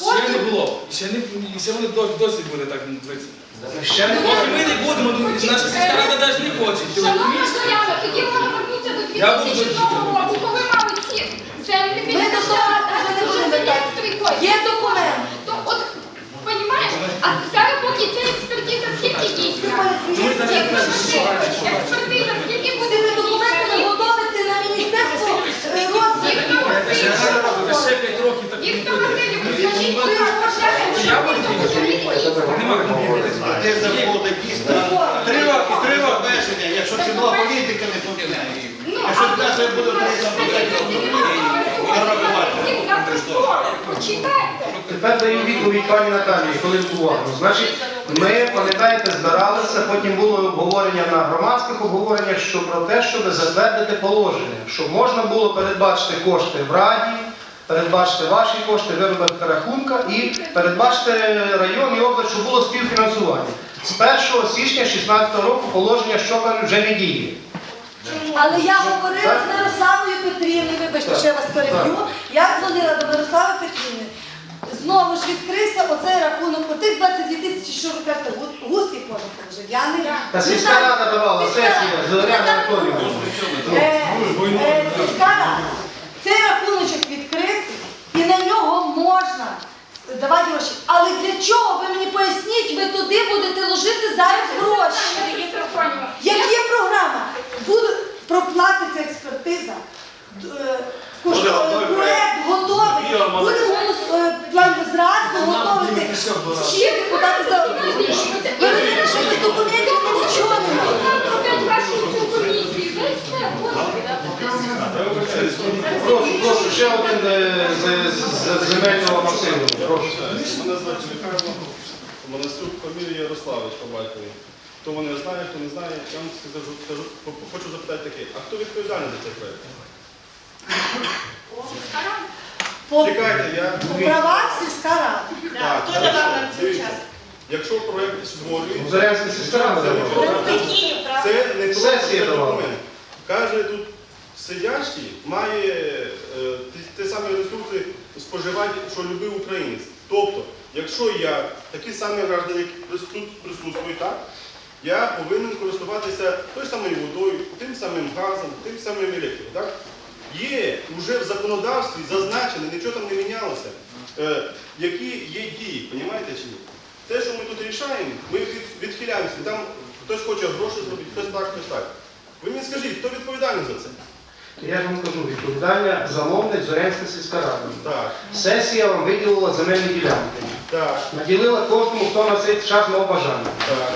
Ще не було. Ще не і ще вони досі, досі буде так творитися. Ще не Поки ми не будемо, ну, наша сільська рада навіть не хоче. Ти Шановна розумієш? Стояна, тоді можна вернутися до Я буду 2007 року, коли мали ці землі Ми до того не будемо вертатися. Є документ. То от, понімаєш? А зараз поки ця експертиза скільки дійсно? Ну, Експертиза скільки буде Цими документами готовити на міністерство е, розвитку. Ще ще це ще 5 років так не Віктор буде. Васильович, скажіть, ви Я буду Нема кому буде дійсно. Три роки, три роки. Обмеження, якщо ціна політика не поміняє їх. Якщо це буде Почитайте. Тепер даю відповідь пані Наталії, коли уважно. Значить, ми, пам'ятаєте, збиралися, потім було обговорення на громадських обговореннях що про те, щоб затвердити положення, щоб можна було передбачити кошти в раді, передбачити ваші кошти, виробити рахунка і передбачити район і область, щоб було співфінансування. З 1 січня 2016 року положення щоправ вже не діє. Але я говорила з Мирославою Петрівною, вибачте, що я вас переб'ю. Я дзвонила до Мирослави Петрівни. Знову ж відкрився оцей рахунок, по тих 22 тисячі, що ви кажете, гу- гуски кожен положив. Я не Та сільська рада давала Сільська сесія з Зоряна Анатоліївна. Е, е, сільська рада. Цей рахуночок відкритий і на нього можна давати гроші. Але для чого? Ви мені поясніть, ви туди будете ложити зараз гроші. Як є програма, буде проплатиться експертиза, д- е, кош- Буде готовий е, проект готовий, Ігор Мазур. буде голос- е, план зразу готовити. Всі депутати за ви розумієте, що без документів ми нічого. Прошу, прошу, ще один е, з, з, з земельного масиву. Прошу. Мене звати Михайло фамілія Ярославич по батькові. Хто мене знає, хто не знає, я вам скажу, скажу, хочу запитати таке, а хто відповідальний за цей проєкт? По, Чекайте, я... по правах сільська рада. Хто давав нам цей час? Якщо проєкт створюється, сільська рада це не давала. просто, Ні, правда. це не Сесія це давала. документ. Каже, тут сидящий має е, ті, ті самі ресурси споживати, що любив українець. Тобто, якщо я такий самий граждан, як прису- присутствує, так, я повинен користуватися той самою водою, тим самим газом, тим самим електрикою. Так? Є вже в законодавстві зазначено, нічого там не мінялося, е, які є дії, розумієте чи ні? Те, що ми тут рішаємо, ми від- відхиляємося. Там хтось хоче гроші зробити, хтось так, хтось так. Ви мені скажіть, хто відповідальний за це? Я ж вам кажу, відповідальна замовник Зорянська сільська рада. Так, Сесія вам виділила земельні ділянки. так, Наділила кожному, хто на цей час мав бажання. так.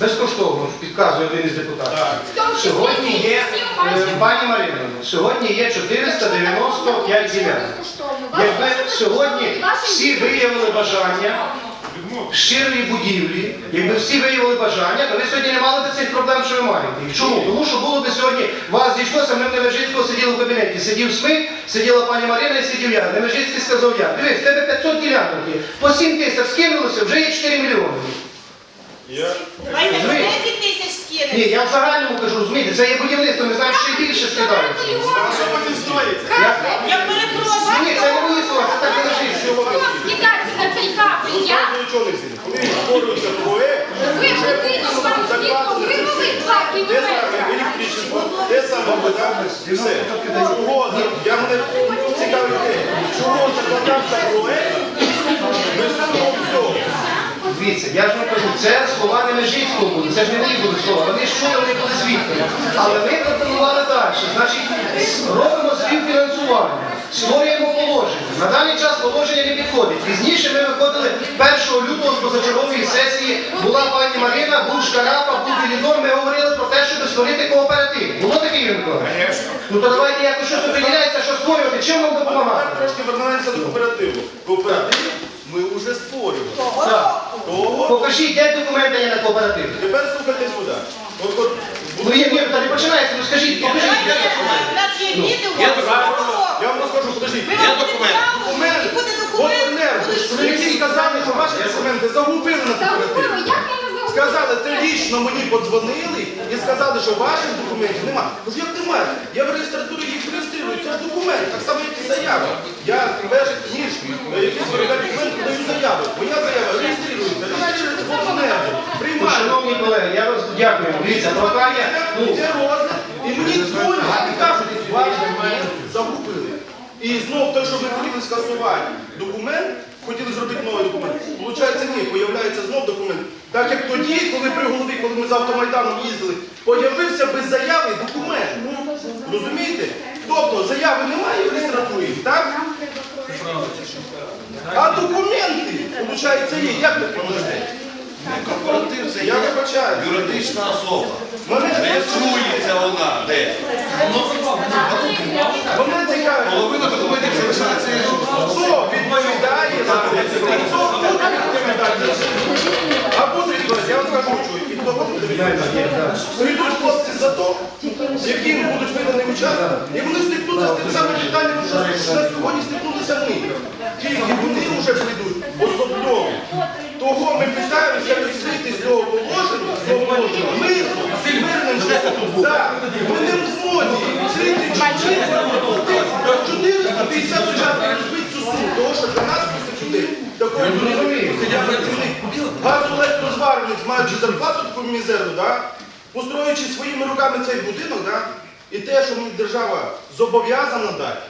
Безкоштовно, підказує один із депутатів. Так. Сьогодні є, пані Марина, сьогодні є 495 ділянок. Якби сьогодні всі виявили бажання щирої будівлі, якби всі виявили бажання, то ви сьогодні не мали б цих проблем, що ви маєте. І Чому? Тому що було б сьогодні, вас зійшлося, ми в Невежицького сиділи в кабінеті. Сидів Смик, сиділа пані Марина і сидів я. Невежицький сказав я. Дивись, в тебе 500 ділянок є. По 7 тисяч скинулося, вже є 4 мільйони. Я... Давайте по 10 тисяч скинемо. Ні, я в загальному кажу, розумієте, це є будівництво, ми знаємо, що і більше скидають. А що потім стоїться? Я- Я перепрошую. Ні, це не слова, це так і лежить. Скидаться на цей капель, я? Зразу нічого не змінить. Коли створюється проект, Ви будинок вам світло вивели те саме кілометри. електричество, те саме вода, і все. Чого? за- Я мене цікавить те, чого закладався проект без того всього? Дивіться, я ж вам кажу, це слова не Межицького були, це ж не мої були слова. Вони ж чули, вони були свідками. Але ми пропонували далі. Значить, робимо співфінансування, створюємо положення. На даний час положення не підходить. Пізніше ми виходили 1 лютого з позачергової сесії. Була пані Марина, був Шкарапа, був Білідон. Ми говорили про те, щоб створити кооператив. Було таке Юрій Миколаївич? Ну то давайте якось щось определяється, що створювати, чим вам допомагати. трошки вернемося до кооперативу. Кооператив ми вже створювали. Покажіть, де документи є на кооператив. Тепер слухайте сюди. От, от, Ну ні, ні, та не починається, ну скажіть, покажіть. Де документи. у нас є відео. Я вам розкажу, подождіть. Ми вам документи. Документи. І буде От документ. будуть Ви мені сказали, що ваші документи загубили на Загубили, кооперативі. як? Сказали, це лічно мені подзвонили і сказали, що ваших документів немає. Кажу, як немає? Я в реєстратурі їх реєструю, це ж документ, так само, як і заява. Я вежить ніж, якісь Шановні колеги, я вас дякую. Дивіться, прохання. Ну, Йде розгляд, і мені дзвонять і кажуть, документ загубили. І знов той, що ви хотіли скасувати документ, хотіли зробити новий документ. Получається, ні, появляється знов документ. Так як тоді, коли при голові, коли ми з автомайданом їздили, появився без заяви документ. Розумієте? Тобто заяви немає в реєстратурі, так? А документи, виходить, є. Як таке може бути? Корпоратив це Я є вибачаю. юридична особа. Реєструється вона десь. Мене цікавить. Половина документів залишається. Хто відповідає за це? Хто буде відповідати за це? А буде відповідати, я вам скажу, і хто буде відповідати. Прийдуть хлопці за то, яким будуть видані учасники, і вони стикнуться з тим самим питанням, що на сьогодні стикнулися ми. Тільки вони вже прийдуть особливо. Того ми питаємося вийти з цього положення, з цього положення, мирно, мирним шляхом. Так, ми не в змозі. Зрити 450 учасників розбити цю суму, тому що для нас після людей такої сидять працівник. Газоелектрозварювальник, маючи зарплату таку мізерну, да? построюючи своїми руками цей будинок, да? і те, що держава зобов'язана дати,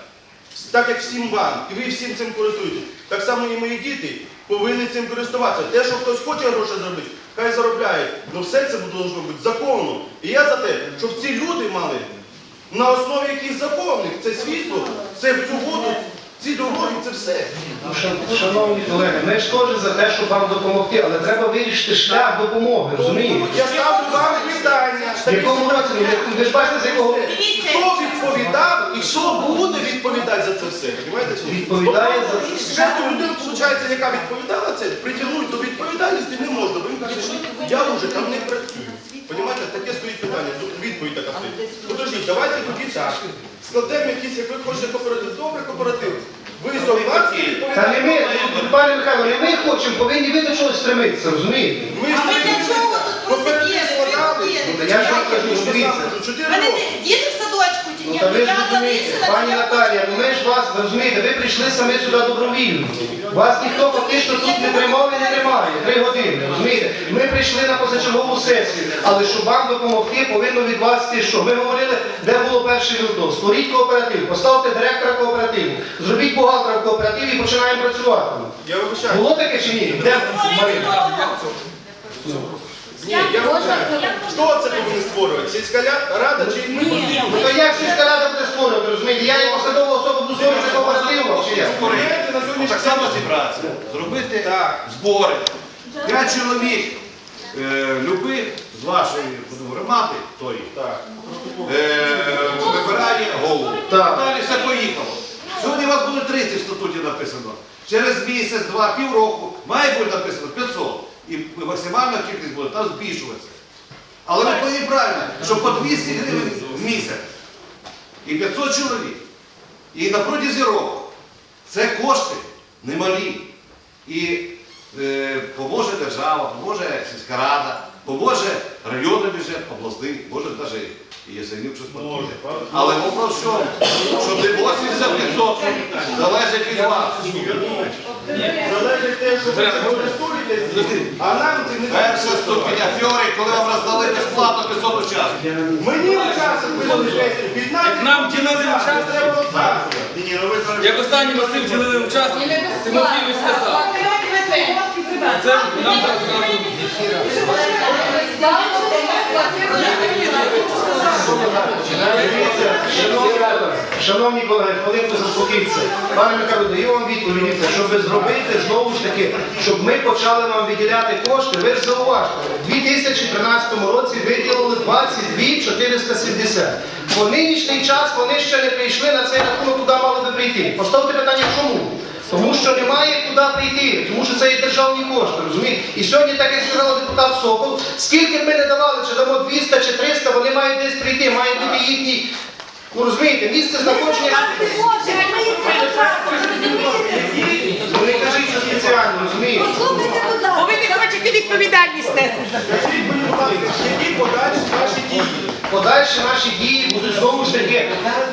так як всім вам, і ви всім цим користуєтесь, так само і мої діти повинні цим користуватися. Те, що хтось хоче гроші заробити, хай заробляє. Але все це буде бути законно. І я за те, щоб ці люди мали на основі якихось законних, це світло, це цю воду, ці дороги, це все. Ну, Шановні колеги, ми ж теж за те, щоб вам допомогти, але треба вирішити шлях допомоги, розумієте? Я ставлю вам питання. В якому році? Ну, ви- Ви ж бачите, з якого Хто відповідав і що буде відповідати за це все? Понимаєте? чи ні? Відповідає за- Ще ту людину, виходить, яка відповідала це, притягнути до відповідальності не можна, бо він каже, я вже там не працюю. Понімаєте, таке стоїть питання, тут відповідь така стоїть. Подождіть, давайте тоді так. Складемо якісь, як ви хочете кооператив, добре кооператив. Ви согласні Та не ми, пане Михайло, не ми хочемо, повинні ви до чогось стремитися, розумієте? Ми А ви для чого тут кооператив посиділи? складали. Ну, та я ж вам кажу, Я дивіться. Чотири мене роки. діти в садочку чи Ну, ні? та ви ж Я розумієте, залишила, пані Наталія, ну ми ж вас, ви розумієте, ви прийшли самі сюди добровільно. Вас ніхто фактично тут не тримав і не тримає. Три години, розумієте? Ми прийшли на позачергову сесію, але щоб вам допомогти, повинно від вас ти що? Ми говорили, де було перший лютого. Створіть кооператив, поставте директора кооперативу, зробіть бухгалтера в кооперативі і починаємо працювати. Я вибачаю. Було таке чи ні? Де Марина? Ні, я вважаю, хто це повинен створювати? Сільська рада чи ми? Ну то як сільська рада буде створювати, розумієте? Я як посадова особа буду створювати кооперативу, чи як? Документи на сьогоднішній Так само зібратися, зробити збори. П'ять чоловік, е, любих з вашої громади, тої, Так. е, вибирає голову. Так. Далі все поїхало. Сьогодні у вас буде 30 в статуті написано. Через місяць, два, півроку має бути написано 500. І максимальна кількість буде там збільшуватися. Але ви повинні правильно, що по 200 гривень в місяць і 500 чоловік. І на протязі року це кошти немалі. І поможе держава, поможе сільська рада, поможе районний бюджет, обласний, може навіть і щось поможе. Але вопрос чому? Що не 80% залежить від вас. Залежить те, що ви користуєтесь, а нам це не Перша ступінь афьори, коли вам роздали безплатно 500 учасників. Мені учасник видали 15, нам ділили участок. Як останній Василь ділили учасник, Тимофійович сказав. Шановні колеги, хвилинку заспокіться. Пане Михайло, даю вам відповідь, щоб зробити знову ж таки, щоб ми почали вам виділяти кошти. Ви ж зауважте, у 2013 році виділили 22 470. По нинішній час вони ще не прийшли на цей рахунок, куди мали би прийти. Поставте питання, чому? Тому що немає куди прийти, тому що це є державні кошти, розумієте? І сьогодні, так як сказав депутат Сокол, скільки б ми не давали, чи дамо 200 чи 300, вони мають десь прийти, має бути їхній, ну розумієте, місце знаходження. Ну не кажіть, що спеціально, розумієте? Хочете відповідальність нести. Скажіть мені, будь ласка, які подальші ваші дії? подальші наші дії будуть знову ж таки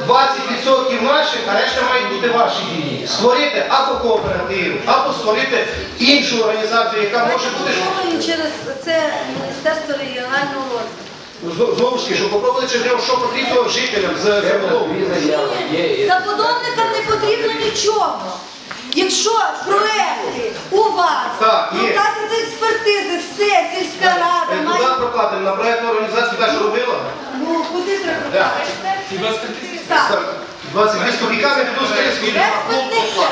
20% наших, а решта мають бути ваші дії. Створити або кооператив, або створити іншу організацію, яка може бути. Думаю, через це Міністерство регіонального розвитку. Ну, зно- Знову ж таки, щоб попробувати, чи треба, що потрібно жителям з забудови. Забудовникам не потрібно нічого. Якщо проекти у вас, Так, є. експертизи, все, сільська рада, Е, Куди має... проплатимо? На проєктну організацію та, що робила? Ну, куди треба прокатити? Хіба скажіть? Так, 22 копійками, піду з експертиця.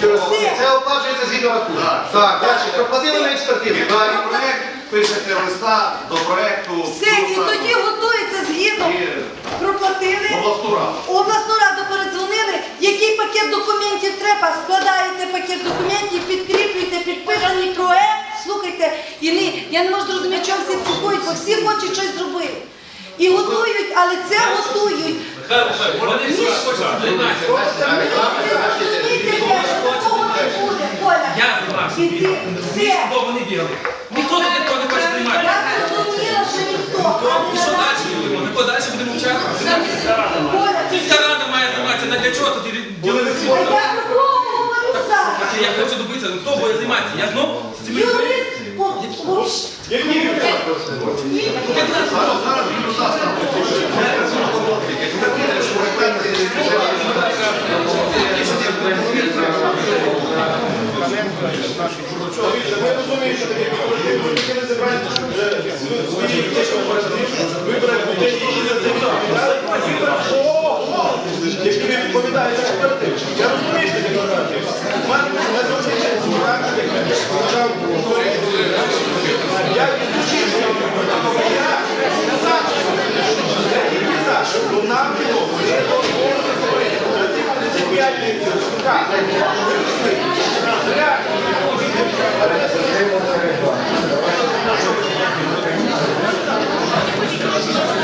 Через це оплачується згідно рахунку. Так, далі. Проплатили на експертизу. Далі. Проект пишете листа до проекту Все, і тоді готується згідно. і Проплатили. в обласну раду. У обласну раду передзвонили, який пакет документів треба, складаєте пакет документів, підкріплюєте підписаний проект, слухайте, і не, я не можу зрозуміти, чого всі цікують, бо всі хочуть щось зробити. І готують, але це готують. Вони всі хочуть займатися. Ви зрозумієте, що такого не буде, Коля. Я займався. Іди, все. Бо вони бігали. Ніхто тут ніхто не хоче займатися. Я зрозуміла, що ніхто. І що далі робимо? Ми подальше будемо вчати. Коля, ти Сільська рада має займатися. На для чого? А я про кого говорю зараз? Я хочу добитися, ну хто буде займатися? Я знову з цими людьми. Юрист, по- по- Які Зараз, зараз нам. Дивіться, ми розуміємо, що таке кооператив, ми хотіли вибрати людей, які за це відповідають, і вибрати ого, які не. Я розумію, що кооператив. У я сказав, я 35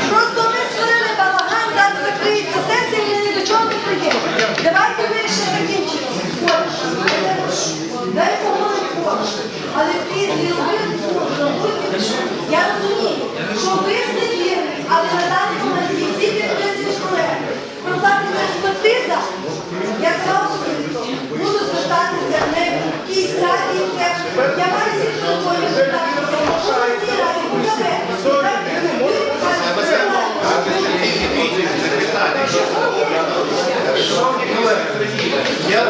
Просто ми створили балаган, зараз закриється сесія, і ми ні до чого не прийдемо. Давайте вирішимо таким чином. Дай поговорити Але ти зробив Я розумію, що ви сиділи, але на даний момент є всі підписані проекти. Проплатиться експертиза, я сказала особисто, буду звертатися не в тій стадії, це я маю всі тобою звертатися. Обласній раді, УКВ. Шановні колеги, я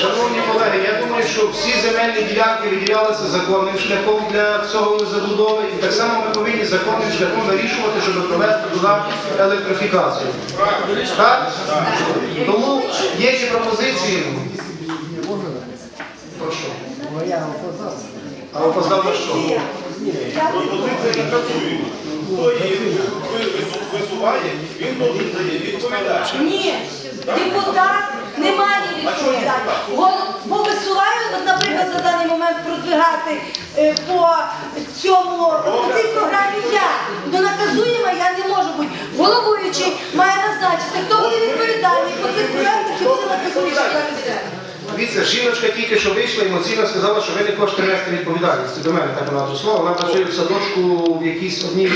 Шановні колеги, я думаю, що всі земельні ділянки виділялися законним шляхом для цього забудови, і так само ми повинні законним шляхом вирішувати, щоб провести туди електрифікацію. Так? Тому є ці пропозиції. А опоздав на що? Пропозиція не працює. Висуває, він неї відповідати. Ні, депутат не має відповідати. Бо висуваю, от, наприклад, на даний момент продвигати е, по цьому по цій програмі я. До наказуємо я не можу бути. Головуючий має назначити, хто буде відповідальний по цих проєктах і буде наказуючий. Дивіться, жіночка тільки що вийшла емоційно сказала, що ви не хочете нести відповідальність. До мене так вона до слова. Вона працює в садочку в якійсь одній.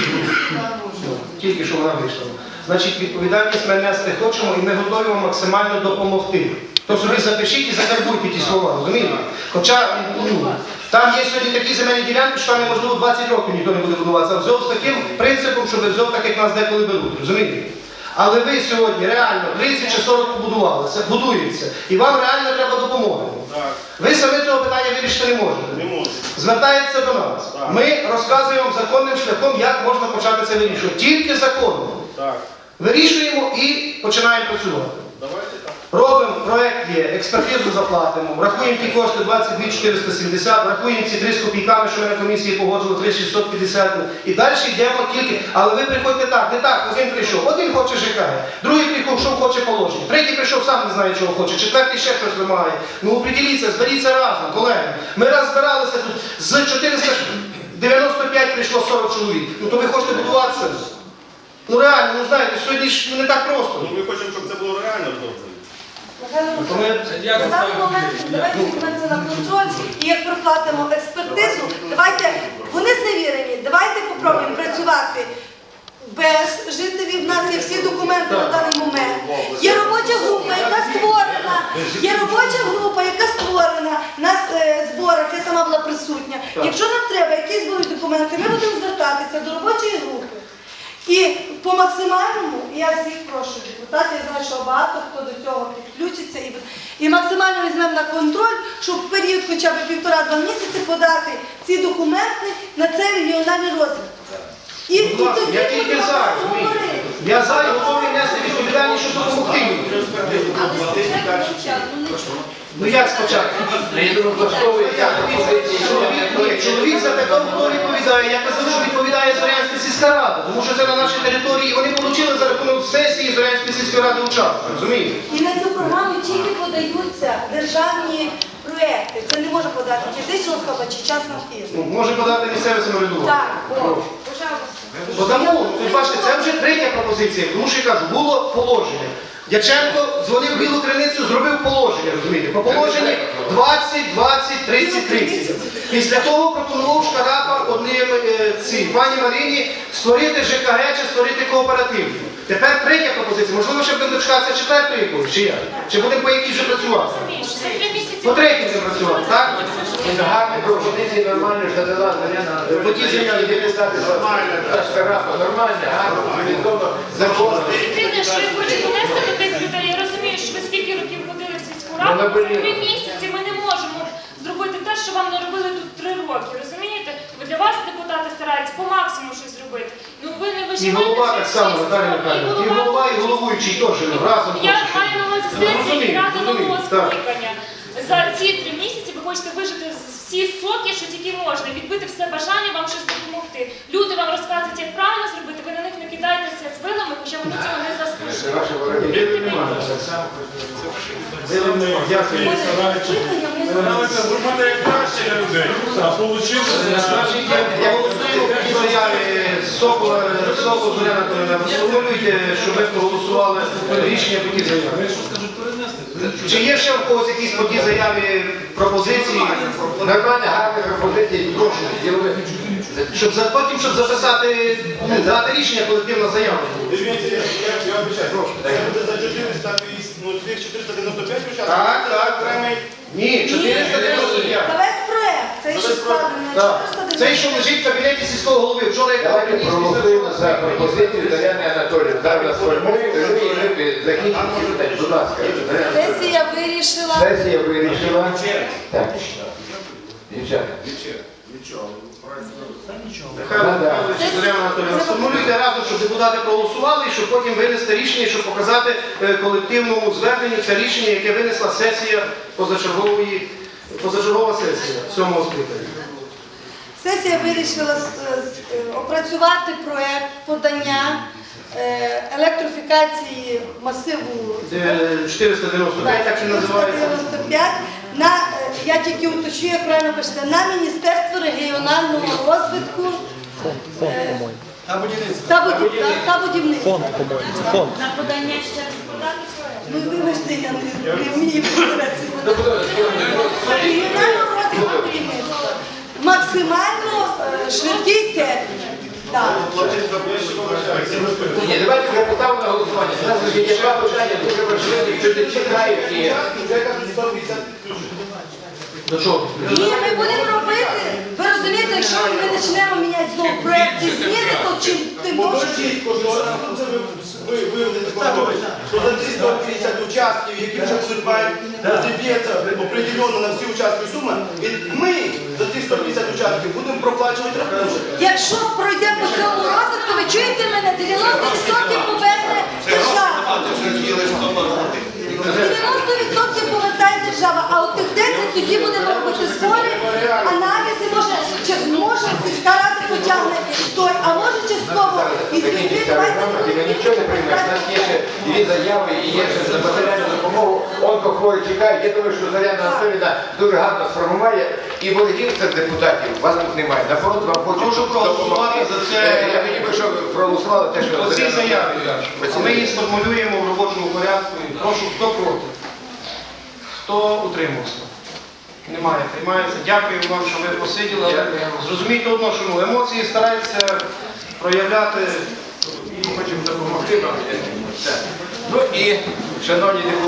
Тільки що вона вийшла. Значить, відповідальність ми нести хочемо і ми готові вам максимально допомогти. То собі запишіть і закарбуйте ті слова, розумієте? Хоча ну, там є сьогодні такі земельні ділянки, що там неможливо 20 років ніхто не буде будуватися. Взяв з таким принципом, щоб взяв так, як нас деколи беруть, розумієте? Але ви сьогодні реально 30 чи 40 побудували, це будується, і вам реально треба допомоги. Так, Ви самі цього питання вирішити не можете. не можу. Звертається до нас. Так. Ми розказуємо законним шляхом, як можна почати це вирішувати. Тільки законно. Так, Вирішуємо і починаємо працювати. Робимо проект є, експертизу заплатимо, рахуємо ті кошти 22 470, рахуємо ці 3 з копійками, що ми на комісії погоджували, 3 650. І далі йдемо тільки. Але ви приходьте так, не так, один прийшов, один хоче ЖК, другий прийшов, хоче положення, третій прийшов, сам не знає, чого хоче, четвертий ще щось вимагає. Ну оприділіться, зберіться разом, колеги. Ми раз збиралися тут з 495 прийшло 40 чоловік. Ну то ви хочете будуватися? Ну реально, ну знаєте, сьогодні ж ну, не так просто. Ну, ми хочемо, щоб це було реально Я на даний поставлю. момент давайте візьмемо це на контроль і як проплатимо експертизу, давайте, вони зневірені, давайте попробуємо працювати без жителів. У нас є всі документи на даний момент. Є робоча група, яка створена. Є робоча група, яка створена на е, зборах. Я сама була присутня. Якщо нам треба якісь будуть документи, ми будемо звертатися до робочої групи. І по максимальному, я всіх прошу депутатів, я знаю, що багато хто до цього підключиться, і, і максимально візьмемо на контроль, щоб в період хоча б півтора-два місяці подати ці документи на цей регіональний розвиток. І, ласка, я тільки за, Я за і готовий нести відповідальність, щоб допомогти мовчав, ну. Ну як спочатку? Чоловік, за таке хто відповідає. Я казав, що відповідає Зорянська сільська рада, тому що це на нашій території. Вони отримали за рахунок сесії Зорянської сільської ради участь. Розумієте? І на цю програму тільки подаються державні проекти. Це не може подати фізична особа чи частна фірма. Ну, Може подати місцеве самоврядування. Так, о, тому, ви бачите, це вже третя пропозиція, тому що я кажу, було положення. Дяченко дзвонив Білу Криницю, зробив положення, розумієте? По положенні 20, 20, 30, 30. Після того пропонував Шкарапа одним е, цій пані Маріні створити ЖКГ чи створити кооператив. Тепер третя пропозиція. Можливо, ще будемо дочекатися четвертої якоїсь, чи як? Чи будемо по якій вже працювати? Місяці. По третій вже працювати, так? Гарні пропозиції нормально, що дала Заряна. По тій заяві. Іди стати нормально, нормально, гарно, цивілізовано, законно. Єдине, що я хочу донести до тих людей, я розумію, що ви скільки років ходили в сільську Ну, раду, три місяці ми не можемо зробити те, що вам не робили тут три роки. Розумієте? Бо для вас депутати стараються по максимуму щось зробити. Ну ви не І виживаєте. голова так само, сроки, Наталія Михайлівна. І голова, і головуючий теж разом. Я маю на увазі Ну, сесії розумію, ради розумію, нового так. скликання. За ці три місяці ви хочете вижити всі соки, що тільки можна, відбити все бажання вам щось допомогти. Люди вам розказують, як правильно зробити, ви на них не кидаєтеся з вилами, хоча вони цього не. Дякую. Старалися зробити як краще для людей, а вийшло Значить, я голосуємо в заяві Сокола, Сокол Зоряна щоб ми проголосували рішення по тій заяві. Чи є ще в когось якісь по тій заяві пропозиції? Нормально, гарні пропозиції, прошу. Щоб за- потім, щоб записати, ну, дати рішення колективна заява. Дивіться, я, я, я обіцяю, це буде за 450, ну, цих 495 учасників. Так, це так. окремий. Ні, 495. За весь проект, цей що складений на Так. 495. Цей, що лежить в кабінеті сільського голови. Вчора я Давайте приніс проголосуємо за пропозицію Заряни Анатоліївни. Зараз ми питання. Будь ласка, Сесія вирішила. Сесія вирішила. Так. Дівчата. Михайло Михайлович, сформулюйте разом, щоб депутати проголосували, і щоб потім винести рішення, щоб показати е, колективному зверненню це рішення, яке винесла сесія позачергової, позачергова сесія сьомого скликання. Сесія вирішила е, е, опрацювати проект подання е, електрофікації масиву Е, 495, так і називається. 495 на, я тільки уточню, як правильно пишете, на Міністерство регіонального розвитку та будів- та- будівництва. На подання ще раз подати проект. Ну, вибачте, я не, вмію подивитися. Регіонального розвитку будівництва. Максимально е, швидкий термін. Так. Ні, давайте вже на голосування. У нас є два питання дуже важливі, що не чекають. і- Вже кажуть 150. До чого? Ні, ми будемо робити. Ви розумієте, якщо ми почнемо міняти знову проєкт і зміни, то чим тим довше. Що за ці 150 участків, які вже будуть мають розіб'ється определенно на всі участки сума, і ми за ці 150 участків будемо проплачувати рахунок. Якщо пройде по цьому розвитку, ви чуєте мене, 90% поверне держава. 90% повертає держава, а от тих 10 тоді будемо робити збори, аналізи, може, чи зможе сільська рада потягне той, а може частково Закінчиться регламент, і ви нічого не приймете. У нас є ще дві заяви і є ще за матеріальну допомогу. Онкохворі чекають. Я думаю, що Заряна Анатоліївна дуже гарно сформуває. І ворогів серед депутатів вас тут немає. Наоборот, вам хочуть Прошу проголосувати допомогти. за це. Е, Я хотів би, щоб проголосували те, що Заряна заяви. Анатоліївна. Ми її сформулюємо в робочому порядку. і Прошу, хто проти? Хто утримався? Немає, приймається. Дякую вам, що ви посиділи. але Зрозумійте одно, що ну, емоції стараються проявляти Хочемо допомогти вам. Ну і, шановні депутати,